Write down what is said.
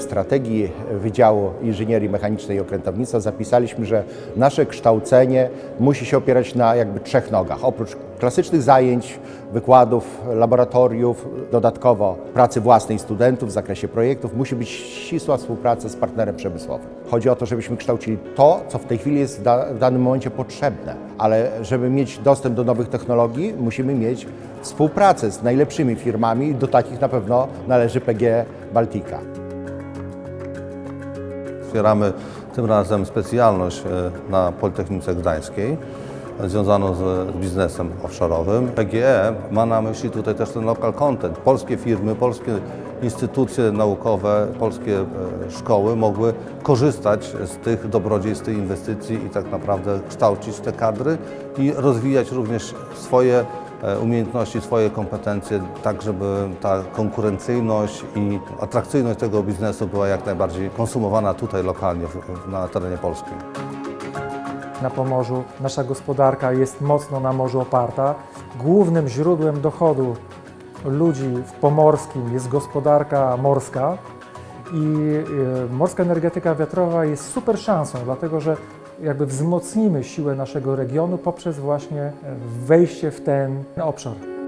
strategii Wydziału Inżynierii Mechanicznej i Okrętownictwa zapisaliśmy, że nasze kształcenie musi się opierać na jakby trzech nogach. Oprócz klasycznych zajęć, wykładów, laboratoriów, dodatkowo pracy własnej studentów w zakresie projektów, musi być ścisła współpraca z partnerem przemysłowym. Chodzi o to, żebyśmy kształcili to, co w tej chwili jest w da- w danym momencie potrzebne, ale żeby mieć dostęp do nowych technologii, musimy mieć współpracę z najlepszymi firmami do takich na pewno należy PG Baltica. Otwieramy tym razem specjalność e, na Politechnice Gdańskiej związaną z biznesem offshore'owym. PGE ma na myśli tutaj też ten local content. Polskie firmy, polskie instytucje naukowe, polskie e, szkoły mogły korzystać z tych dobrodziejstw tej inwestycji i tak naprawdę kształcić te kadry i rozwijać również swoje umiejętności, swoje kompetencje, tak żeby ta konkurencyjność i atrakcyjność tego biznesu była jak najbardziej konsumowana tutaj lokalnie na terenie Polski. na Pomorzu. Nasza gospodarka jest mocno na morzu oparta. Głównym źródłem dochodu ludzi w pomorskim jest gospodarka morska i e, morska energetyka wiatrowa jest super szansą, dlatego że jakby wzmocnimy siłę naszego regionu poprzez właśnie e, wejście w ten obszar.